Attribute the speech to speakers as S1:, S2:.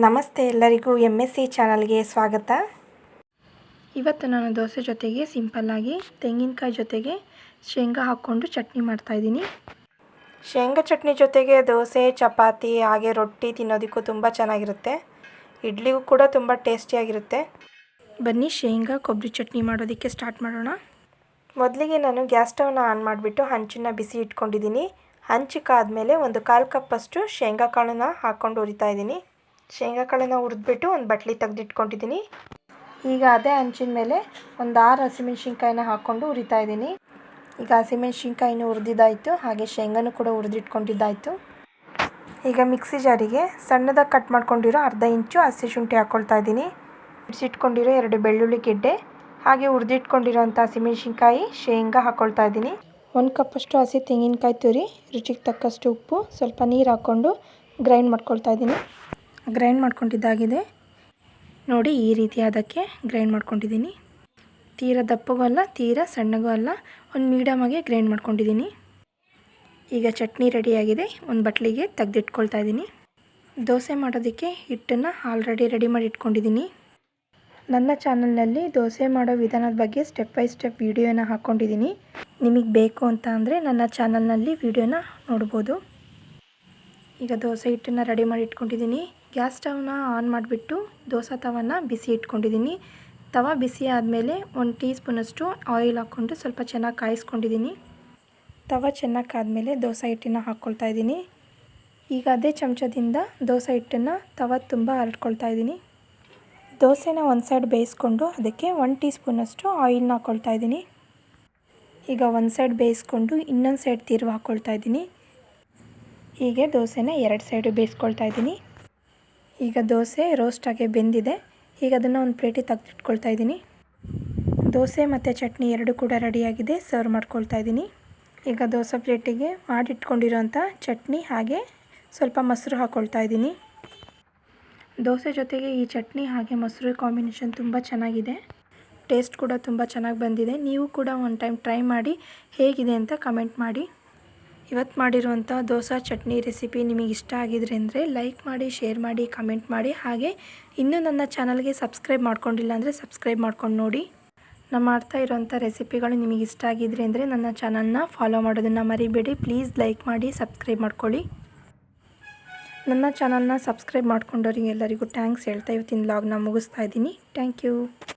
S1: ನಮಸ್ತೆ ಎಲ್ಲರಿಗೂ M S C ಚಾನಲ್ಗೆ ಸ್ವಾಗತ. ಇವತ್ತು ನಾನು ದೋಸೆ ಜೊತೆಗೆ ಸಿಂಪಲ್ಲಾಗಿ ತೆಂಗಿನಕಾಯಿ ಜೊತೆಗೆ ಶೇಂಗಾ ಹಾಕ್ಕೊಂಡು ಚಟ್ನಿ ಮಾಡ್ತಾಯಿದ್ದೀನಿ ಶೇಂಗಾ ಚಟ್ನಿ ಜೊತೆಗೆ ದೋಸೆ ಚಪಾತಿ ಹಾಗೆ ರೊಟ್ಟಿ ತಿನ್ನೋದಕ್ಕೂ ತುಂಬ ಚೆನ್ನಾಗಿರುತ್ತೆ. ಇಡ್ಲಿಗೂ ಕೂಡ ತುಂಬ ಟೇಸ್ಟಿಯಾಗಿರುತ್ತೆ. ಬನ್ನಿ ಶೇಂಗಾ ಕೊಬ್ಬರಿ ಚಟ್ನಿ ಮಾಡೋದಕ್ಕೆ ಸ್ಟಾರ್ಟ್ ಮಾಡೋಣ. ಮೊದಲಿಗೆ ನಾನು ಗ್ಯಾಸ್ ಸ್ಟವ್ನ ಆನ್ ಮಾಡಿಬಿಟ್ಟು ಹಂಚನ್ನ ಬಿಸಿ ಇಟ್ಕೊಂಡಿದ್ದೀನಿ. ಹಂಚಿಕಾದ ಮೇಲೆ ಒಂದು ಕಾಲು ಕಪ್ಪಷ್ಟು ಶೇಂಗಾ ಕಾಳನ್ನ ಹಾಕ್ಕೊಂಡು ಹುರಿತಾ ಇದ್ದೀನಿ. ಶೇಂಗಾ ಕಾಳನ್ನ ಹುರಿದ್ಬಿಟ್ಟು ಒಂದು ಬಟ್ಲಿ ತೆಗೆದಿಟ್ಕೊಂಡಿದ್ದೀನಿ ಈಗ ಅದೇ ಹಂಚಿನ ಮೇಲೆ ಒಂದು ಆರು ಹಸಿಮೆಣ್ಸಿನ್ಕಾಯಿನ ಹಾಕ್ಕೊಂಡು ಹುರಿತಾ ಇದ್ದೀನಿ ಈಗ ಹಸಿಮೆಣ್ಸಿನ್ಕಾಯಿನೂ ಹುರಿದಿದ್ದಾಯಿತು, ಹಾಗೆ ಶೇಂಗಾನು ಕೂಡ ಹುರಿದಿಟ್ಕೊಂಡಿದ್ದಾಯಿತು. ಈಗ ಮಿಕ್ಸಿ ಜಾರಿಗೆ ಸಣ್ಣದಾಗಿ ಕಟ್ ಮಾಡ್ಕೊಂಡಿರೋ ಅರ್ಧ ಇಂಚು ಹಸಿ ಶುಂಠಿ ಹಾಕ್ಕೊಳ್ತಾ ಇದ್ದೀನಿ ಬಿಡಿಸಿಟ್ಕೊಂಡಿರೋ ಎರಡು ಬೆಳ್ಳುಳ್ಳಿ ಗೆಡ್ಡೆ, ಹಾಗೆ ಹುರಿದಿಟ್ಕೊಂಡಿರೋಂಥ ಹಸಿಮೆಣ್ಸಿನ್ಕಾಯಿ ಶೇಂಗಾ ಹಾಕ್ಕೊಳ್ತಾ ಇದ್ದೀನಿ ಒಂದು ಕಪ್ಪಷ್ಟು ಹಸಿ ತೆಂಗಿನಕಾಯಿ ತುರಿ, ರುಚಿಗೆ ತಕ್ಕಷ್ಟು ಉಪ್ಪು, ಸ್ವಲ್ಪ ನೀರು ಹಾಕ್ಕೊಂಡು ಗ್ರೈಂಡ್ ಮಾಡ್ಕೊಳ್ತಾ ಇದ್ದೀನಿ ಗ್ರೈಂಡ್ ಮಾಡ್ಕೊಂಡಿದ್ದಾಗಿದೆ. ನೋಡಿ ಈ ರೀತಿ ಅದಕ್ಕೆ ಗ್ರೈಂಡ್ ಮಾಡ್ಕೊಂಡಿದ್ದೀನಿ. ತೀರ ದಪ್ಪಗೂ ಅಲ್ಲ, ತೀರ ಸಣ್ಣಗೂ ಅಲ್ಲ, ಒಂದು ಮೀಡಿಯಮಾಗೆ ಗ್ರೈಂಡ್ ಮಾಡ್ಕೊಂಡಿದ್ದೀನಿ. ಈಗ ಚಟ್ನಿ ರೆಡಿಯಾಗಿದೆ. ಒಂದು ಬಟ್ಲಿಗೆ ತೆಗೆದಿಟ್ಕೊಳ್ತಾ ಇದ್ದೀನಿ. ದೋಸೆ ಮಾಡೋದಕ್ಕೆ ಹಿಟ್ಟನ್ನು ಆಲ್ರೆಡಿ ರೆಡಿ ಮಾಡಿ ಇಟ್ಕೊಂಡಿದ್ದೀನಿ. ನನ್ನ ಚಾನಲ್ನಲ್ಲಿ ದೋಸೆ ಮಾಡೋ ವಿಧಾನದ ಬಗ್ಗೆ ಸ್ಟೆಪ್ ಬೈ ಸ್ಟೆಪ್ ವೀಡಿಯೋನ ಹಾಕ್ಕೊಂಡಿದ್ದೀನಿ. ನಿಮಗೆ ಬೇಕು ಅಂತ ಅಂದರೆ ನನ್ನ ಚಾನಲ್ನಲ್ಲಿ ವೀಡಿಯೋನ ನೋಡ್ಬೋದು. ಈಗ ದೋಸೆ ಹಿಟ್ಟನ್ನು ರೆಡಿ ಮಾಡಿ ಇಟ್ಕೊಂಡಿದ್ದೀನಿ. ಗ್ಯಾಸ್ ಸ್ಟವ್ನ ಆನ್ ಮಾಡಿಬಿಟ್ಟು ದೋಸೆ ತವನ ಬಿಸಿ ಇಟ್ಕೊಂಡಿದ್ದೀನಿ. ತವ ಬಿಸಿ ಆದಮೇಲೆ ಒಂದು ಟೀ ಸ್ಪೂನಷ್ಟು ಆಯಿಲ್ ಹಾಕ್ಕೊಂಡು ಸ್ವಲ್ಪ ಚೆನ್ನಾಗಿ ಕಾಯಿಸ್ಕೊಂಡಿದ್ದೀನಿ. ತವ ಚೆನ್ನಾಗಿ ಕಾದ್ಮೇಲೆ ದೋಸೆ ಹಿಟ್ಟನ್ನು ಹಾಕ್ಕೊಳ್ತಾ ಇದ್ದೀನಿ. ಈಗ ಅದೇ ಚಮಚದಿಂದ ದೋಸೆ ಹಿಟ್ಟನ್ನು ತವ ತುಂಬ ಹರಡ್ಕೊಳ್ತಾ ಇದ್ದೀನಿ. ದೋಸೆನ ಒಂದು ಸೈಡ್ ಬೇಯಿಸ್ಕೊಂಡು ಅದಕ್ಕೆ ಒನ್ ಟೀ ಸ್ಪೂನಷ್ಟು ಆಯಿಲ್ನ ಹಾಕ್ಕೊಳ್ತಾ ಇದ್ದೀನಿ. ಈಗ ಒಂದು ಸೈಡ್ ಬೇಯಿಸ್ಕೊಂಡು ಇನ್ನೊಂದು ಸೈಡ್ ತಿರುವು ಹಾಕ್ಕೊಳ್ತಾ ಇದ್ದೀನಿ. ಹೀಗೆ ದೋಸೆನ ಎರಡು ಸೈಡು ಬೇಯಿಸ್ಕೊಳ್ತಾ ಇದ್ದೀನಿ. ಈಗ ದೋಸೆ ರೋಸ್ಟಾಗಿ ಬೆಂದಿದೆ. ಈಗ ಅದನ್ನು ಒಂದು ಪ್ಲೇಟಿಗೆ ತೆಗೆದಿಟ್ಕೊಳ್ತಾ ಇದ್ದೀನಿ. ದೋಸೆ ಮತ್ತು ಚಟ್ನಿ ಎರಡು ಕೂಡ ರೆಡಿಯಾಗಿದೆ ಸರ್ವ್ ಮಾಡ್ಕೊಳ್ತಾ ಇದ್ದೀನಿ. ಈಗ ದೋಸೆ ಪ್ಲೇಟಿಗೆ ಮಾಡಿಟ್ಕೊಂಡಿರೋಂಥ ಚಟ್ನಿ ಹಾಗೆ ಸ್ವಲ್ಪ ಮೊಸರು ಹಾಕ್ಕೊಳ್ತಾ ಇದ್ದೀನಿ. ದೋಸೆ ಜೊತೆಗೆ ಈ ಚಟ್ನಿ ಹಾಗೆ ಮೊಸರು ಕಾಂಬಿನೇಷನ್ ತುಂಬ ಚೆನ್ನಾಗಿದೆ. ಟೇಸ್ಟ್ ಕೂಡ ತುಂಬ ಚೆನ್ನಾಗಿ ಬಂದಿದೆ. ನೀವು ಕೂಡ ಒನ್ ಟೈಮ್ ಟ್ರೈ ಮಾಡಿ ಹೇಗಿದೆ ಅಂತ ಕಮೆಂಟ್ ಮಾಡಿ. ಇವತ್ತು ಮಾಡಿರುವಂಥ ದೋಸೆ ಚಟ್ನಿ ರೆಸಿಪಿ ನಿಮಗೆ ಇಷ್ಟ ಆಗಿದ್ರೆ ಅಂದರೆ ಲೈಕ್ ಮಾಡಿ, ಶೇರ್ ಮಾಡಿ, ಕಮೆಂಟ್ ಮಾಡಿ. ಹಾಗೆ ಇನ್ನೂ ನನ್ನ ಚಾನಲ್ಗೆ ಸಬ್ಸ್ಕ್ರೈಬ್ ಮಾಡ್ಕೊಂಡಿಲ್ಲ ಅಂದರೆ ಸಬ್ಸ್ಕ್ರೈಬ್ ಮಾಡ್ಕೊಂಡು ನೋಡಿ. ನಾನು ಮಾಡ್ತಾ ಇರೋವಂಥ ರೆಸಿಪಿಗಳು ನಿಮಗೆ ಇಷ್ಟ ಆಗಿದ್ರೆ ಅಂದರೆ ನನ್ನ ಚಾನಲ್ನ ಫಾಲೋ ಮಾಡೋದನ್ನು ಮರಿಬೇಡಿ. ಪ್ಲೀಸ್ ಲೈಕ್ ಮಾಡಿ, ಸಬ್ಸ್ಕ್ರೈಬ್ ಮಾಡ್ಕೊಳ್ಳಿ. ನನ್ನ ಚಾನಲ್ನ ಸಬ್ಸ್ಕ್ರೈಬ್ ಮಾಡ್ಕೊಂಡವ್ರಿಗೆ ಎಲ್ಲರಿಗೂ ಥ್ಯಾಂಕ್ಸ್ ಹೇಳ್ತಾ ಇವತ್ತಿನ ಲಾಗ್ನ ಮುಗಿಸ್ತಾ ಇದ್ದೀನಿ. Thank you.